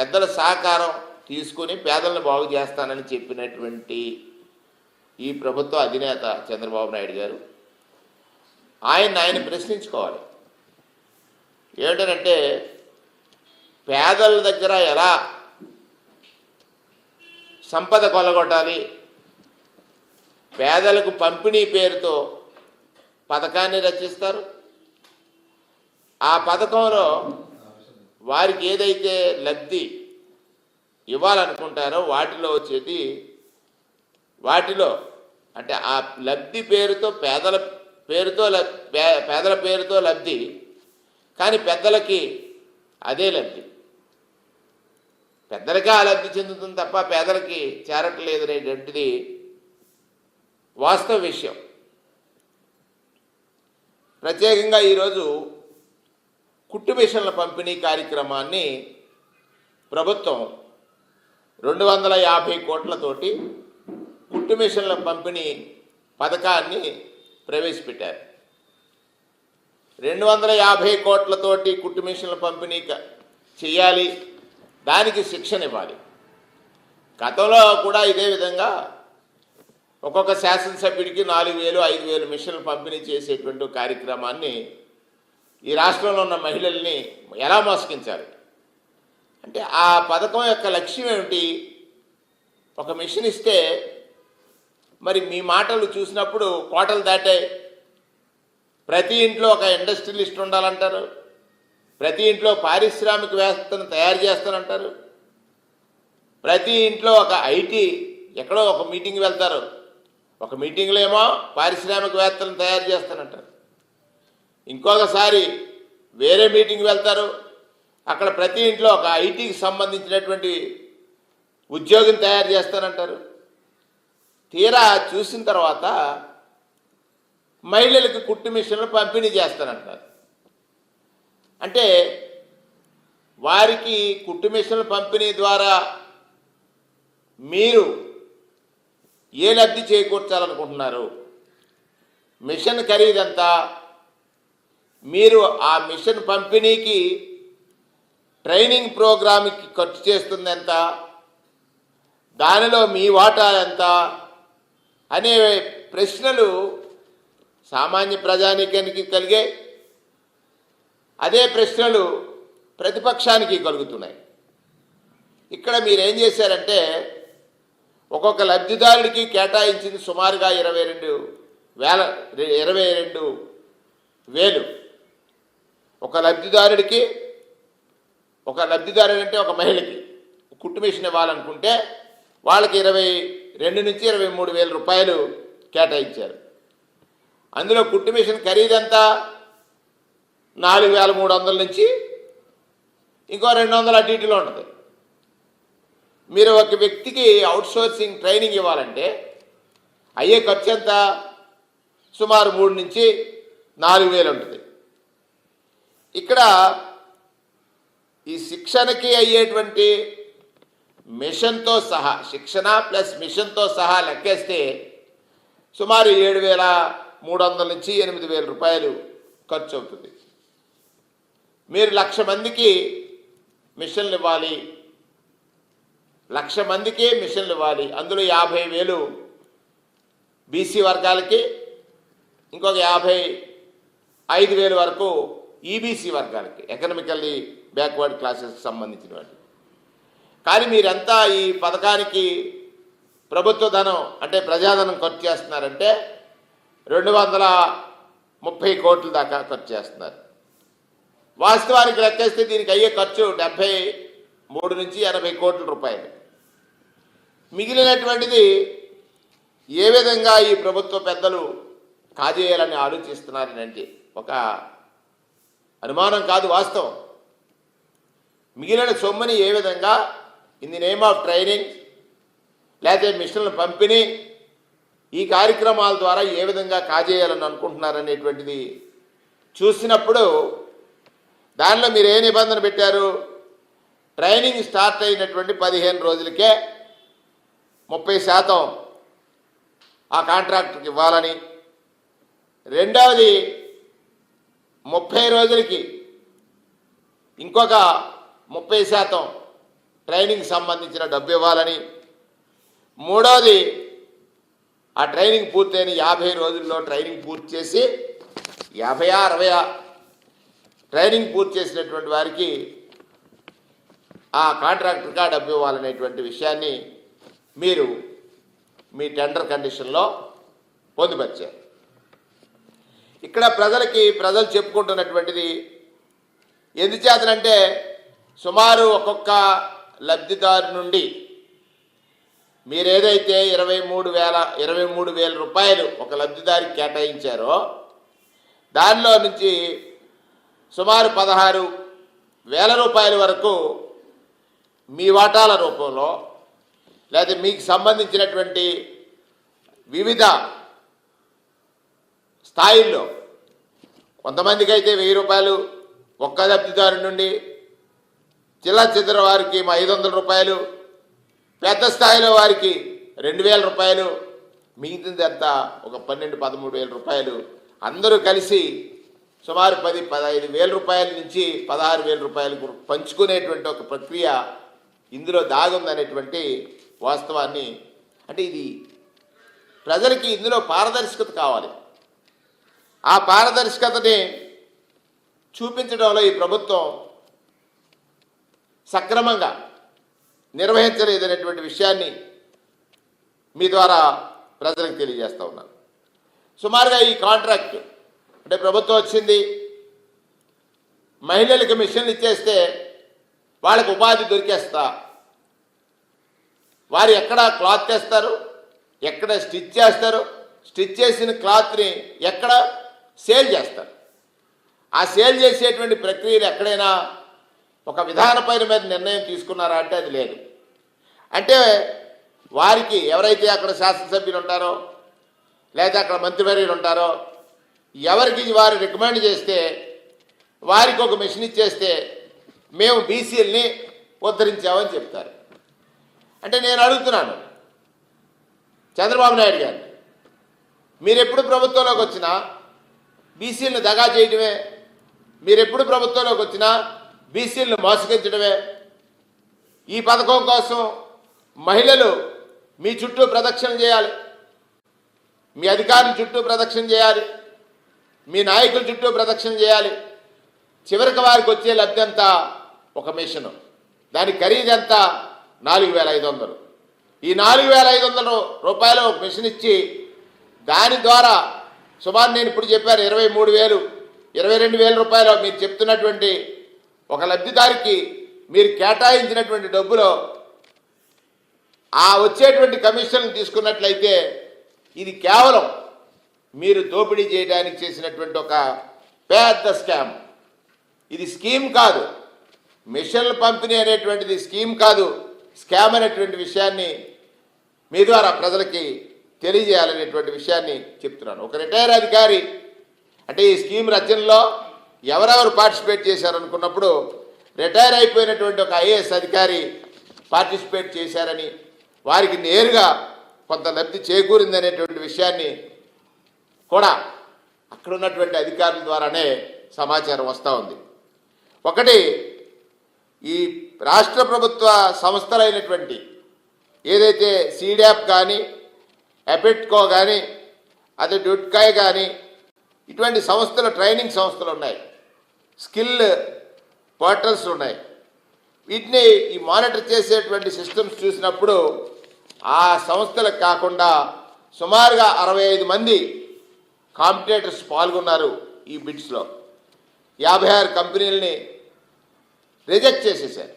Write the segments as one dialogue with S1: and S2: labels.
S1: పెద్దల సహకారం తీసుకుని పేదలను బాగు చేస్తానని చెప్పినటువంటి ఈ ప్రభుత్వ అధినేత చంద్రబాబు నాయుడు గారు ఆయన ఆయన ప్రశ్నించుకోవాలి. ఏమిటంటే పేదల దగ్గర ఎలా సంపద కొలగొట్టాలి పేదలకు పంపిణీ పేరుతో పథకాన్ని రచిస్తారు. ఆ పథకంలో వారికి ఏదైతే లబ్ధి ఇవ్వాలనుకుంటారో వాటిలో వచ్చేది వాటిలో అంటే ఆ లబ్ధి పేరుతో పేదల పేరుతో పే- పేదల పేరుతో లబ్ధి కానీ పెద్దలకి అదే లబ్ధి. పెద్దలకే ఆ లబ్ధి చెందుతుంది తప్ప పేదలకి చేరట్లేదు అనేటువంటిది వాస్తవ విషయం. ప్రత్యేకంగా ఈరోజు కుట్టు మిషన్ల పంపిణీ కార్యక్రమాన్ని ప్రభుత్వం రెండు వందల యాభై కోట్లతోటి కుట్టు మిషన్ల పంపిణీ పథకాన్ని ప్రవేశపెట్టారు. రెండు వందల యాభై కోట్లతోటి కుట్టు మిషన్ల పంపిణీ చేయాలి. దానికి శిక్షణ ఇవ్వాలి. గతంలో కూడా ఇదే విధంగా ఒక్కొక్క శాసనసభ్యుడికి నాలుగు వేలు ఐదు వేలు మిషన్లు పంపిణీ చేసేటువంటి కార్యక్రమాన్ని ఈ రాష్ట్రంలో ఉన్న మహిళల్ని ఎలా మోసగించాలి? అంటే ఆ పథకం యొక్క లక్ష్యం ఏమిటి? ఒక మిషన్ ఇస్తే మరి మీ మాటలు చూసినప్పుడు కోటలు దాటాయి ప్రతి ఇంట్లో ఒక ఇండస్ట్రియలిస్ట్ ఉండాలంటారు. ప్రతి ఇంట్లో పారిశ్రామికవేత్తను తయారు చేస్తానంటారు. ప్రతి ఇంట్లో ఒక ఐటీ ఎక్కడో ఒక మీటింగ్ వెళ్తారు. ఒక మీటింగ్లో ఏమో పారిశ్రామికవేత్తలను తయారు చేస్తానంటారు. ఇంకొకసారి వేరే మీటింగ్ వెళ్తారు. అక్కడ ప్రతి ఇంట్లో ఒక ఐటీకి సంబంధించినటువంటి ఉద్యోగం తయారు చేస్తానంటారు. తీరా చూసిన తర్వాత మహిళలకు కుట్టు మిషన్లు పంపిణీ చేస్తానంటారు. అంటే వారికి కుట్టు మిషన్లు పంపిణీ ద్వారా మీరు ఏ లబ్ధి చేకూర్చాలనుకుంటున్నారు? మిషన్ ఖరీదంతా మీరు ఆ మిషన్ పంపిణీకి ట్రైనింగ్ ప్రోగ్రామ్కి ఖర్చు చేస్తుంది ఎంత దానిలో మీ వాటా ఎంత? అనే ప్రశ్నలు సామాన్య ప్రజానీకానికి కలిగే అదే ప్రశ్నలు ప్రతిపక్షానికి కలుగుతున్నాయి. ఇక్కడ మీరేం చేశారంటే ఒక్కొక్క లబ్ధిదారుడికి కేటాయించింది సుమారుగా ఇరవై రెండు వేల ఇరవై రెండు వేలు. ఒక లబ్ధిదారుడికి ఒక లబ్ధిదారుడు అంటే ఒక మహిళకి కుట్టు మిషన్ ఇవ్వాలనుకుంటే వాళ్ళకి ఇరవై రెండు నుంచి ఇరవై మూడు వేల రూపాయలు కేటాయించారు. అందులో కుట్టు మిషన్ ఖరీదంతా నాలుగు వేల మూడు వందల నుంచి ఇంకో రెండు వందల అటు ఇటులో ఉంటుంది మీరు ఒక వ్యక్తికి అవుట్సోర్సింగ్ ట్రైనింగ్ ఇవ్వాలంటే అయ్యే ఖర్చు ఎంత? సుమారు మూడు నుంచి నాలుగు వేలు ఉంటుంది. ఇక్కడ ఈ శిక్షణకి అయ్యేటువంటి మిషన్తో సహా శిక్షణ ప్లస్ మిషన్తో సహా లెక్కేస్తే సుమారు ఏడు వేల మూడు వందల నుంచి ఎనిమిది వేల రూపాయలు ఖర్చు అవుతుంది. మీరు లక్ష మందికి మిషన్లు ఇవ్వాలి. లక్ష మందికి మిషన్లు ఇవ్వాలి. అందులో యాభై వేలు బీసీ వర్గాలకి ఇంకొక యాభై ఐదు వేలు వరకు ఈబీసీ వర్గాలకి ఎకనామికల్లీ బ్యాక్వర్డ్ క్లాసెస్కి సంబంధించిన వాటి కానీ మీరంతా ఈ పథకానికి ప్రభుత్వ ధనం అంటే ప్రజాధనం ఖర్చు చేస్తున్నారంటే రెండు వందల ముప్పై కోట్ల దాకా ఖర్చు చేస్తున్నారు. వాస్తవానికి లెక్కేస్తే దీనికి అయ్యే ఖర్చు డెబ్భై మూడు నుంచి ఎనభై కోట్ల రూపాయలు. మిగిలినటువంటిది ఏ విధంగా ఈ ప్రభుత్వ పెద్దలు కాజేయాలని ఆలోచిస్తున్నారనంటే ఒక అనుమానం కాదు వాస్తవం. మిగిలిన సొమ్ముని ఏ విధంగా? In the name of training లేకపోతే మిషన్ల పంపిణీ ఈ కార్యక్రమాల ద్వారా ఏ విధంగా కాజేయాలని అనుకుంటున్నారనేటువంటిది చూసినప్పుడు దానిలో మీరు ఏ నిబంధన పెట్టారు? ట్రైనింగ్ స్టార్ట్ అయినటువంటి పదిహేను రోజులకే ముప్పై శాతం ఆ కాంట్రాక్టర్కి ఇవ్వాలని. రెండవది ముప్పై రోజులకి ఇంకొక ముప్పై శాతం ట్రైనింగ్ సంబంధించిన డబ్బు ఇవ్వాలని. మూడవది ఆ ట్రైనింగ్ పూర్తయిన యాభై రోజుల్లో ట్రైనింగ్ పూర్తి చేసి యాభై అరవై ట్రైనింగ్ పూర్తి చేసినటువంటి వారికి ఆ కాంట్రాక్టర్గా డబ్బు ఇవ్వాలనేటువంటి విషయాన్ని మీరు మీ టెండర్ కండిషన్లో పొందుపరిచారు. ఇక్కడ ప్రజలకి ప్రజలు చెప్పుకుంటున్నటువంటిది ఎందుచేతనంటే సుమారు ఒక్కొక్క లబ్ధిదారు నుండి మీరేదైతే ఇరవై మూడు వేల ఇరవై మూడు వేల రూపాయలు ఒక లబ్ధిదారికి కేటాయించారో దానిలో నుంచి సుమారు పదహారు వేల రూపాయల వరకు మీ వాటాల రూపంలో లేదా మీకు సంబంధించినటువంటి వివిధ స్థాయిల్లో కొంతమందికి అయితే వెయ్యి రూపాయలు ఒక్క లబ్ధిదారు నుండి చిల్ల చిత్ర వారికి మా ఐదు వందల రూపాయలు పెద్ద స్థాయిలో వారికి రెండు వేల రూపాయలు మిగిలింది అంతా ఒక పన్నెండు పదమూడు వేల రూపాయలు. అందరూ కలిసి సుమారు పది పదహైదు వేల రూపాయల నుంచి పదహారు వేల రూపాయలకు పంచుకునేటువంటి ఒక ప్రక్రియ ఇందులో దాగుందనేటువంటి వాస్తవాన్ని అంటే ఇది ప్రజలకి ఇందులో పారదర్శకత కావాలి. ఆ పారదర్శకతని చూపించడంలో ఈ ప్రభుత్వం సక్రమంగా నిర్వహించలేదనేటువంటి విషయాన్ని మీ ద్వారా ప్రజలకు తెలియజేస్తూ ఉన్నాను. సుమారుగా ఈ కాంట్రాక్ట్ అంటే ప్రభుత్వం వచ్చింది. మహిళలకు మిషన్లు ఇచ్చేస్తే వాళ్ళకి ఉపాధి దొరికేస్తా. వారు ఎక్కడ క్లాత్ తెస్తారు ఎక్కడ స్టిచ్ చేస్తారు? స్టిచ్ చేసిన క్లాత్ని ఎక్కడ సేల్ చేస్తారు. ఆ సేల్ చేసేటువంటి ప్రక్రియలు ఎక్కడైనా ఒక విధానపైన మీద నిర్ణయం తీసుకున్నారా అంటే అది లేదు. అంటే వారికి ఎవరైతే అక్కడ శాసనసభ్యులు ఉంటారో లేదా అక్కడ మంత్రివర్యులు ఉంటారో ఎవరికి వారు రికమెండ్ చేస్తే వారికి ఒక మిషన్ ఇచ్చేస్తే మేము బీసీలని ఉద్ధరించామని చెప్తారు. అంటే నేను అడుగుతున్నాను చంద్రబాబు నాయుడు గారు మీరు ఎప్పుడు ప్రభుత్వంలోకి వచ్చినా బీసీలను దగా చేయడమే మీరెప్పుడు ప్రభుత్వంలోకి వచ్చినా బీసీలను మోసగించడమే ఈ పథకం కోసం మహిళలు మీ చుట్టూ ప్రదక్షిణ చేయాలి. మీ అధికారుల చుట్టూ ప్రదక్షిణ చేయాలి. మీ నాయకుల చుట్టూ ప్రదక్షిణ చేయాలి. చివరికి వారికి వచ్చే లబ్ధి అంతా ఒక మిషన్. దాని ఖరీదు ఎంత? నాలుగు వేల ఐదు వందలు. ఈ నాలుగు వేల ఐదు వందల రూపాయలు ఒక మిషన్ ఇచ్చి దాని ద్వారా సుమారు నేను ఇప్పుడు చెప్పాను ఇరవై మూడు వేలు ఇరవై రెండు వేల రూపాయలు మీరు చెప్తున్నటువంటి ఒక లబ్ధిదారికి మీరు కేటాయించినటువంటి డబ్బులో ఆ వచ్చేటువంటి కమిషన్ తీసుకున్నట్లయితే ఇది కేవలం మీరు దోపిడీ చేయడానికి చేసినటువంటి ఒక పెద్ద స్కామ్. ఇది స్కీమ్ కాదు. మిషన్ల పంపిణీ అనేటువంటిది స్కీమ్ కాదు. స్కామ్ అనేటువంటి విషయాన్ని మీ ద్వారా ప్రజలకి తెలియజేయాలనేటువంటి విషయాన్ని చెప్తున్నాను. ఒక రిటైర్ అధికారి అంటే ఈ స్కీమ్ రచనలో ఎవరెవరు పార్టిసిపేట్ చేశారనుకున్నప్పుడు రిటైర్ అయిపోయినటువంటి ఒక ఐఏఎస్ అధికారి పార్టిసిపేట్ చేశారని వారికి నేరుగా కొంత లబ్ధి చేకూరిందనేటువంటి విషయాన్ని కూడా అక్కడ ఉన్నటువంటి అధికారుల ద్వారానే సమాచారం వస్తూ ఉంది. ఒకటి ఈ రాష్ట్ర ప్రభుత్వ సంస్థలైనటువంటి ఏదైతే సీడ్యాప్ కానీ ఎపెట్కో కానీ అదే డుట్కాయ్ కానీ ఇటువంటి సంస్థలు ట్రైనింగ్ సంస్థలు ఉన్నాయి. స్కిల్ పోర్టల్స్ ఉన్నాయి. వీటిని ఈ మానిటర్ చేసేటువంటి సిస్టమ్స్ చూసినప్పుడు ఆ సంస్థలకు కాకుండా సుమారుగా అరవై ఐదు మంది కాంపిటేటర్స్ పాల్గొన్నారు ఈ బిడ్స్లో యాభై ఆరు కంపెనీలని రిజెక్ట్ చేసేసారు.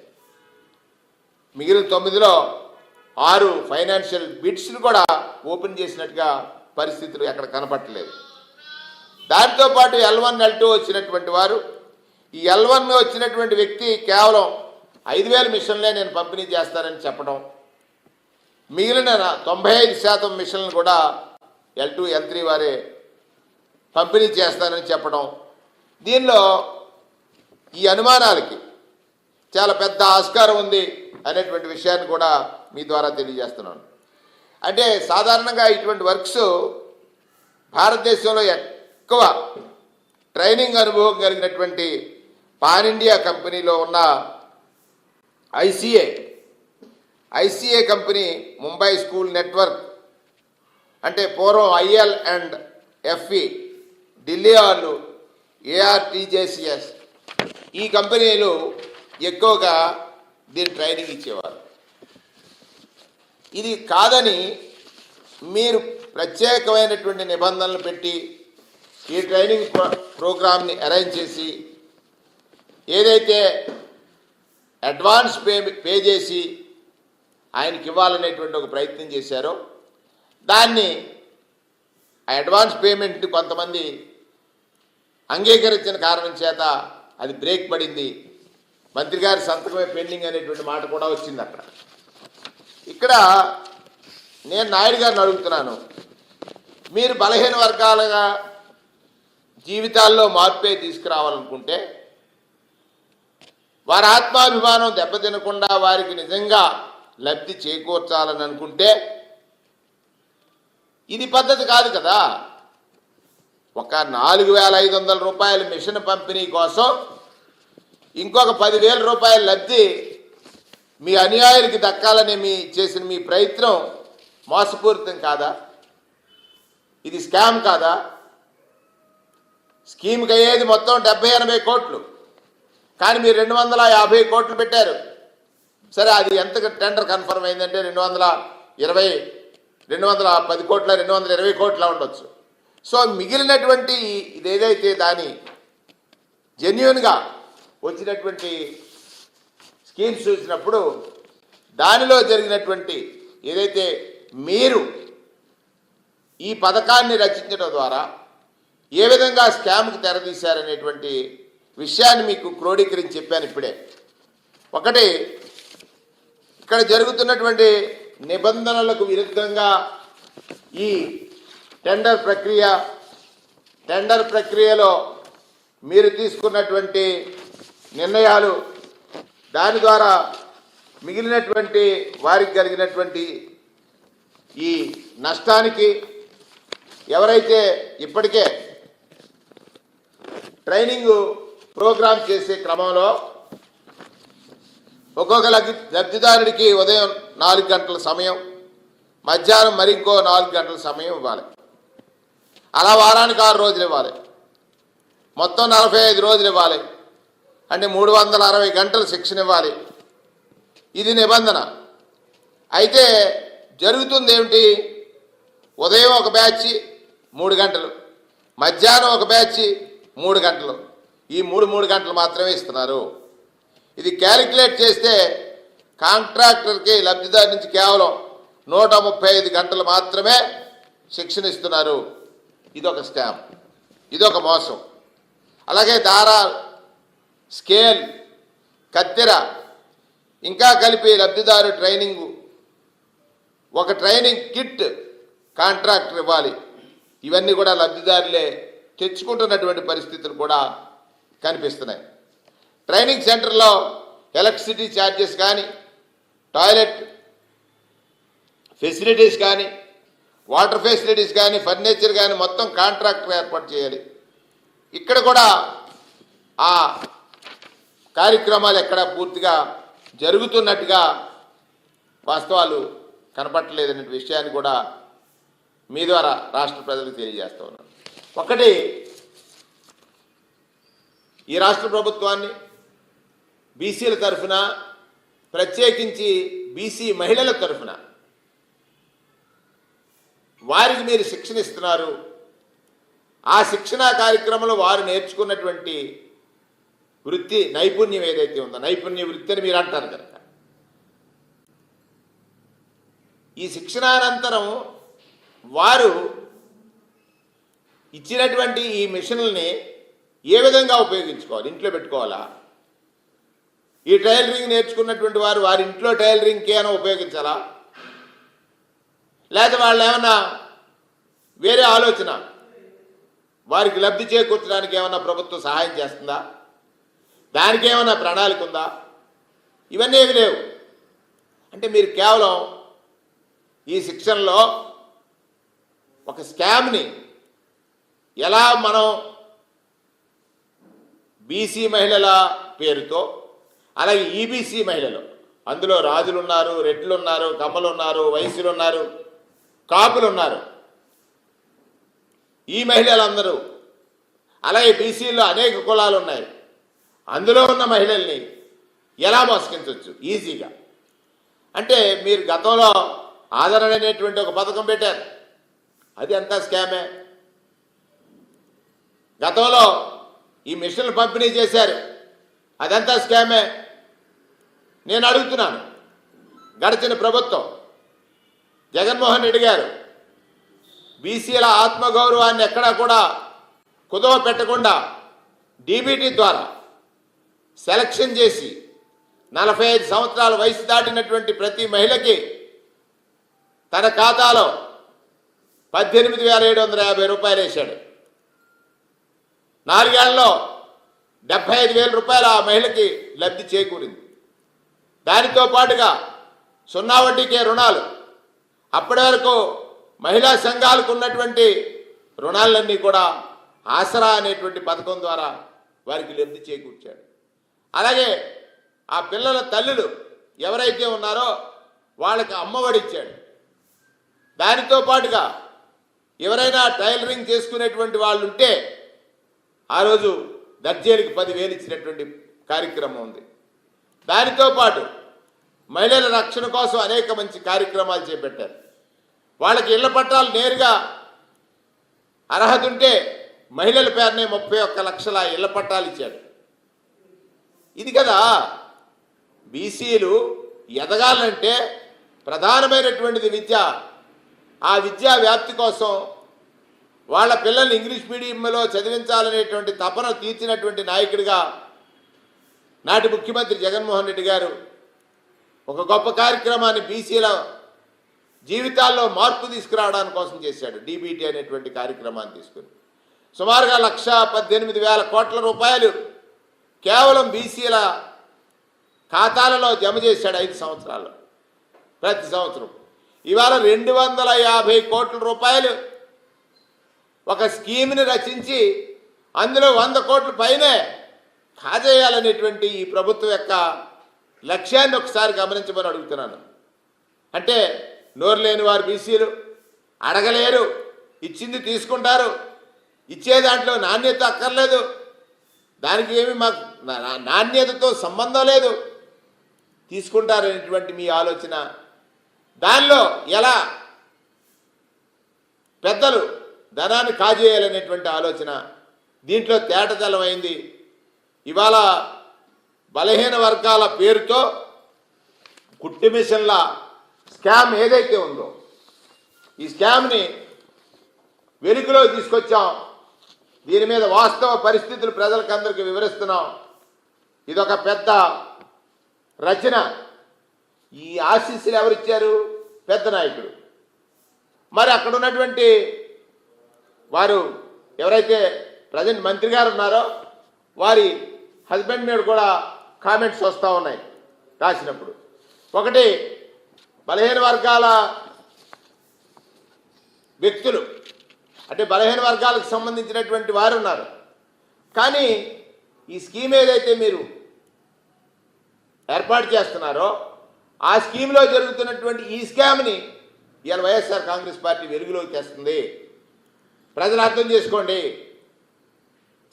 S1: మిగిలిన తొమ్మిదిలో ఆరు ఫైనాన్షియల్ బిడ్స్ని కూడా ఓపెన్ చేసినట్టుగా పరిస్థితులు ఎక్కడ కనపట్టలేదు దాంతో పాటు ఎల్ వన్ ఎల్ టూ వచ్చినటువంటి వారు ఈ ఎల్ వన్ వచ్చినటువంటి వ్యక్తి కేవలం ఐదు వేల మిషన్లే నేను పంపిణీ చేస్తానని చెప్పడం మిగిలిన తొంభై ఐదు శాతం మిషన్లు కూడా ఎల్ టూ ఎల్ త్రీ వారే పంపిణీ చేస్తానని చెప్పడం. దీనిలో ఈ అనుమానాలకి చాలా పెద్ద ఆస్కారం ఉంది అనేటువంటి విషయాన్ని కూడా మీ ద్వారా తెలియజేస్తున్నాను. అంటే సాధారణంగా ఇటువంటి వర్క్స్ భారతదేశంలో ఎక్కువ ట్రైనింగ్ అనుభవం కలిగినటువంటి పాన్ ఇండియా కంపెనీలో ఉన్న ICA. ICA company Mumbai school network అంటే పూర్వం ఐఎల్ అండ్ ఎఫ్ఈ ఢిల్లీ వాళ్ళు ఏఆర్టీజేసిఎస్ ఈ కంపెనీలు ఎక్కువగా దీని ట్రైనింగ్ ఇచ్చేవారు. ఇది కాదని మీరు ప్రత్యేకమైనటువంటి నిబంధనలు పెట్టి ఈ ట్రైనింగ్ ప్రో ప్రోగ్రామ్ని అరేంజ్ చేసి ఏదైతే అడ్వాన్స్ పే పే చేసి ఆయనకి ఇవ్వాలనేటువంటి ఒక ప్రయత్నం చేశారో దాన్ని ఆ అడ్వాన్స్ పేమెంట్ని కొంతమంది అంగీకరించిన కారణం చేత అది బ్రేక్ పడింది. మంత్రి గారి సంతకమే పెండింగ్ అనేటువంటి మాట కూడా వచ్చింది అక్కడ. ఇక్కడ నేను నాయుడు గారిని అడుగుతున్నాను. మీరు బలహీన వర్గాలుగా జీవితాల్లో మార్పే తీసుకురావాలనుకుంటే వారి ఆత్మాభిమానం దెబ్బతినకుండా వారికి నిజంగా లబ్ధి చేకూర్చాలని అనుకుంటే ఇది పద్ధతి కాదు కదా. ఒక నాలుగు వేల ఐదు వందల రూపాయల మిషన్ పంపిణీ కోసం ఇంకొక పదివేల రూపాయల లబ్ధి మీ అనుయాయులకి దక్కాలని మీ చేసిన మీ ప్రయత్నం మోసపూరితం కాదా? ఇది స్కామ్ కాదా? స్కీమ్కి అయ్యేది మొత్తం డెబ్బై ఎనభై కోట్లు. కానీ మీరు రెండు వందల యాభై కోట్లు పెట్టారు. సరే అది ఎంత టెండర్ కన్ఫర్మ్ అయిందంటే రెండు వందల ఇరవై రెండు వందల పది కోట్ల రెండు వందల ఇరవై కోట్ల ఉండొచ్చు. సో మిగిలినటువంటి ఇది ఏదైతే దాని జెన్యున్గా వచ్చినటువంటి స్కీమ్స్ చూసినప్పుడు దానిలో జరిగినటువంటి ఏదైతే మీరు ఈ పథకాన్ని రచించడం ద్వారా ఏ విధంగా స్కామ్కి తెరదీశారనేటువంటి విషయాన్ని మీకు క్రోడీకరించి చెప్పాను ఇప్పుడే. ఒకటి ఇక్కడ జరుగుతున్నటువంటి నిబంధనలకు విరుద్ధంగా ఈ టెండర్ ప్రక్రియ టెండర్ ప్రక్రియలో మీరు తీసుకున్నటువంటి నిర్ణయాలు దాని ద్వారా మిగిలినటువంటి వారికి కలిగినటువంటి ఈ నష్టానికి ఎవరైతే ఇప్పటికే ట్రైనింగ్ ప్రోగ్రాం చేసే క్రమంలో ఒక్కొక్క లబ్ధి లబ్ధిదారుడికి ఉదయం నాలుగు గంటల సమయం మధ్యాహ్నం మరింకో నాలుగు గంటల సమయం ఇవ్వాలి. అలా వారానికి ఆరు రోజులు ఇవ్వాలి. మొత్తం నలభై ఐదు రోజులు ఇవ్వాలి. అంటే మూడు వందల అరవై గంటలు శిక్షణ ఇవ్వాలి ఇది నిబంధన. అయితే జరుగుతుంది ఏమిటి ఉదయం ఒక బ్యాచ్ మూడు గంటలు మధ్యాహ్నం ఒక బ్యాచ్ మూడు గంటలు. ఈ మూడు మూడు గంటలు మాత్రమే ఇస్తున్నారు. ఇది క్యాలిక్యులేట్ చేస్తే కాంట్రాక్టర్కి లబ్ధిదారు నుంచి కేవలం నూట ముప్పై ఐదు గంటలు మాత్రమే శిక్షణ ఇస్తున్నారు ఇదొక స్కామ్. ఇదొక మోసం. అలాగే దారా స్కేల్ కత్తెర ఇంకా కలిపి లబ్ధిదారు ట్రైనింగ్. ఒక ట్రైనింగ్ కిట్ కాంట్రాక్టర్ ఇవ్వాలి. ఇవన్నీ కూడా లబ్ధిదారులే తెచ్చుకుంటున్నటువంటి పరిస్థితులు కూడా కనిపిస్తున్నాయి. ట్రైనింగ్ సెంటర్లో ఎలక్ట్రిసిటీ ఛార్జెస్ కానీ టాయిలెట్ ఫెసిలిటీస్ కానీ వాటర్ ఫెసిలిటీస్ కానీ ఫర్నిచర్ కానీ మొత్తం కాంట్రాక్టర్ ఏర్పాటు చేయాలి. ఇక్కడ కూడా ఆ కార్యక్రమాలు ఎక్కడ పూర్తిగా జరుగుతున్నట్టుగా వాస్తవాలు కనపట్టలేదనే విషయాన్ని కూడా మీ ద్వారా రాష్ట్ర ప్రజలకు తెలియజేస్తా ఉన్నాను. ఒకటి ఈ రాష్ట్ర ప్రభుత్వాన్ని బీసీల తరఫున ప్రత్యేకించి బీసీ మహిళల తరఫున వారికి మీరు శిక్షణ ఇస్తున్నారు. ఆ శిక్షణా కార్యక్రమంలో వారు నేర్చుకున్నటువంటి వృత్తి నైపుణ్యం ఏదైతే ఉందో నైపుణ్య వృత్తి అని మీరు అంటారు కనుక. ఈ శిక్షణానంతరం వారు ఇచ్చినటువంటి ఈ మిషన్లని ఏ విధంగా ఉపయోగించుకోవాలి? ఇంట్లో పెట్టుకోవాలా? ఈ టైలరింగ్ నేర్చుకున్నటువంటి వారు వారి ఇంట్లో టైలరింగ్కి ఏమైనా ఉపయోగించాలా? లేదా వాళ్ళు ఏమన్నా వేరే ఆలోచన? వారికి లబ్ధి చేకూర్చడానికి ఏమన్నా ప్రభుత్వం సహాయం చేస్తుందా? దానికి ఏమైనా ప్రణాళిక ఉందా? ఇవన్నీ ఏమి లేవు. అంటే మీరు కేవలం ఈ శిక్షణలో ఒక స్కామ్ని ఎలా మనం బీసీ మహిళల పేరుతో అలాగే ఈబీసీ మహిళలు అందులో రాజులు ఉన్నారు రెడ్లు ఉన్నారు కమ్మలు ఉన్నారు వైశ్యులు ఉన్నారు కాపులు ఉన్నారు ఈ మహిళలందరూ అలాగే బీసీలో అనేక కులాలు ఉన్నాయి అందులో ఉన్న మహిళల్ని ఎలా మోసగించవచ్చు? ఈజీగా. అంటే మీరు గతంలో ఆదరణ అనేటువంటి ఒక పథకం పెట్టారు. అది అంతా స్కామే? గతంలో ఈ మిషన్లు పంపిణీ చేశారు. అదంతా స్కామే? నేను అడుగుతున్నాను. గడిచిన ప్రభుత్వం జగన్మోహన్ రెడ్డి గారు బీసీల ఆత్మగౌరవాన్ని ఎక్కడా కూడా కుదవ పెట్టకుండా డీబీటీ ద్వారా సెలక్షన్ చేసి నలభై ఐదు సంవత్సరాల వయసు దాటినటువంటి ప్రతి మహిళకి తన ఖాతాలో పద్దెనిమిది వేల ఏడు వందల యాభై రూపాయలు వేశాడు. నాలుగేళ్ళలో డెబ్బై ఐదు వేల రూపాయలు ఆ మహిళకి లబ్ధి చేకూరింది. దానితో పాటుగా సున్నా వడ్డీకే రుణాలు. అప్పటి వరకు మహిళా సంఘాలకు ఉన్నటువంటి రుణాలన్నీ కూడా ఆసరా అనేటువంటి పథకం ద్వారా వారికి లబ్ధి చేకూర్చాడు. అలాగే ఆ పిల్లల తల్లులు ఎవరైతే ఉన్నారో వాళ్ళకి అమ్మఒడి ఇచ్చాడు దానితో పాటుగా ఎవరైనా టైలరింగ్ చేసుకునేటువంటి వాళ్ళు ఉంటే ఆ రోజు దర్జీలకు పదివేలు ఇచ్చినటువంటి కార్యక్రమం ఉంది. దానితో పాటు మహిళల రక్షణ కోసం అనేక మంచి కార్యక్రమాలు చేపట్టారు. వాళ్ళకి ఇళ్ళ పట్టాలు నేరుగా అర్హత ఉంటే మహిళల పేరునే ముప్పై ఒక్క లక్షల ఇళ్ళ పట్టాలు ఇచ్చాడు. ఇది కదా. బీసీలు ఎదగాలంటే ప్రధానమైనటువంటిది విద్య. ఆ విద్యా వ్యాప్తి కోసం వాళ్ళ పిల్లల్ని ఇంగ్లీష్ మీడియంలో చదివించాలనేటువంటి తపన తీర్చినటువంటి నాయకుడిగా నాటి ముఖ్యమంత్రి జగన్మోహన్ రెడ్డి గారు ఒక గొప్ప కార్యక్రమాన్ని బీసీల జీవితాల్లో మార్పు తీసుకురావడానికి కోసం చేశాడు. డీబీటీ అనేటువంటి కార్యక్రమాన్ని తీసుకుని. సుమారుగా లక్ష పద్దెనిమిది వేల కోట్ల రూపాయలు కేవలం బీసీల ఖాతాలలో జమ చేశాడు ఐదు సంవత్సరాలు ప్రతి సంవత్సరం. ఇవాళ రెండు వందల యాభై కోట్ల రూపాయలు ఒక స్కీమ్ని రచించి అందులో వంద కోట్ల పైనే కాజేయాలనేటువంటి ఈ ప్రభుత్వం యొక్క లక్ష్యాన్ని ఒకసారి గమనించమని అడుగుతున్నాను. అంటే నోరు లేని వారు బీసీలు అడగలేరు ఇచ్చింది తీసుకుంటారు ఇచ్చే దాంట్లో నాణ్యత అక్కర్లేదు దానికి ఏమి మాకు నా- నాణ్యతతో సంబంధం లేదు. తీసుకుంటారనేటువంటి మీ ఆలోచన. దానిలో ఎలా పెద్దలు ధనాన్ని కాజేయాలనేటువంటి ఆలోచన. దీంట్లో తేటతెల్లమైంది ఇవాళ బలహీన వర్గాల పేరుతో కుట్టి మిషన్ల స్కామ్ ఏదైతే ఉందో ఈ స్కామ్ని వెలుగులో తీసుకొచ్చాం. దీని మీద వాస్తవ పరిస్థితులు ప్రజలకు అందరికీ వివరిస్తున్నాం. ఇదొక పెద్ద రచన. ఈ ఆశీస్సులు ఎవరిచ్చారు? పెద్ద నాయకుడు. మరి అక్కడ ఉన్నటువంటి వారు ఎవరైతే ప్రజెంట్ మంత్రి గారు ఉన్నారో వారి హస్బెండ్ మీద కూడా కామెంట్స్ వస్తూ ఉన్నాయి రాసినప్పుడు. ఒకటి బలహీన వర్గాల వ్యక్తులు. అంటే బలహీన వర్గాలకు సంబంధించినటువంటి వారు ఉన్నారు. కానీ ఈ స్కీమ్ ఏదైతే మీరు ఏర్పాటు చేస్తున్నారో ఆ స్కీమ్లో జరుగుతున్నటువంటి ఈ స్కామ్ని ఇవాళ వైఎస్ఆర్ కాంగ్రెస్ పార్టీ వెలుగులోకి తెస్తుంది. ప్రజలు అర్థం చేసుకోండి.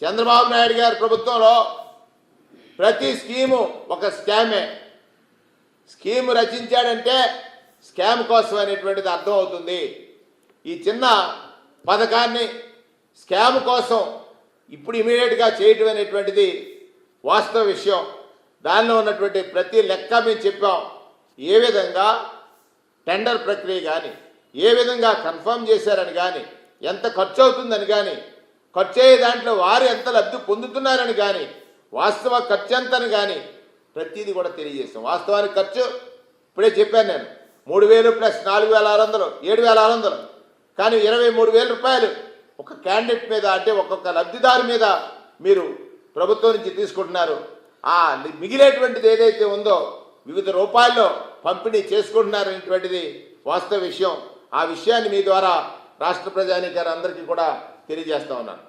S1: చంద్రబాబు నాయుడు గారి ప్రభుత్వంలో ప్రతి స్కీము ఒక స్కామే. స్కీమ్ రచించాడంటే స్కామ్ కోసం అనేటువంటిది అర్థం అవుతుంది. ఈ చిన్న పథకాన్ని స్కామ్ కోసం ఇప్పుడు ఇమీడియట్గా చేయటం అనేటువంటిది వాస్తవ విషయం. దానిలో ఉన్నటువంటి ప్రతి లెక్క మేము చెప్పాం. ఏ విధంగా టెండర్ ప్రక్రియ కానీ ఏ విధంగా కన్ఫర్మ్ చేశారని కానీ ఎంత ఖర్చు అవుతుందని కానీ ఖర్చు అయ్యే దాంట్లో వారు ఎంత లబ్ధి పొందుతున్నారని కానీ వాస్తవ ఖర్చు ఎంతని కానీ ప్రతిదీ కూడా తెలియజేస్తాం. వాస్తవానికి ఖర్చు ఇప్పుడే చెప్పాను నేను మూడు వేలు ప్లస్ నాలుగు వేల ఆరు వందలు ఏడు వేల ఆరు వందలు. కానీ ఇరవై మూడు వేల రూపాయలు ఒక క్యాండిడేట్ మీద అంటే ఒక్కొక్క లబ్ధిదారు మీద మీరు ప్రభుత్వం నుంచి తీసుకుంటున్నారు. ఆ మిగిలేటువంటిది ఏదైతే ఉందో వివిధ రూపాయల్లో పంపిణీ చేసుకుంటున్నారనేటువంటిది వాస్తవ విషయం. ఆ విషయాన్ని మీ ద్వారా రాష్ట్ర ప్రజానికారు అందరికీ కూడా తెలియజేస్తా ఉన్నాను.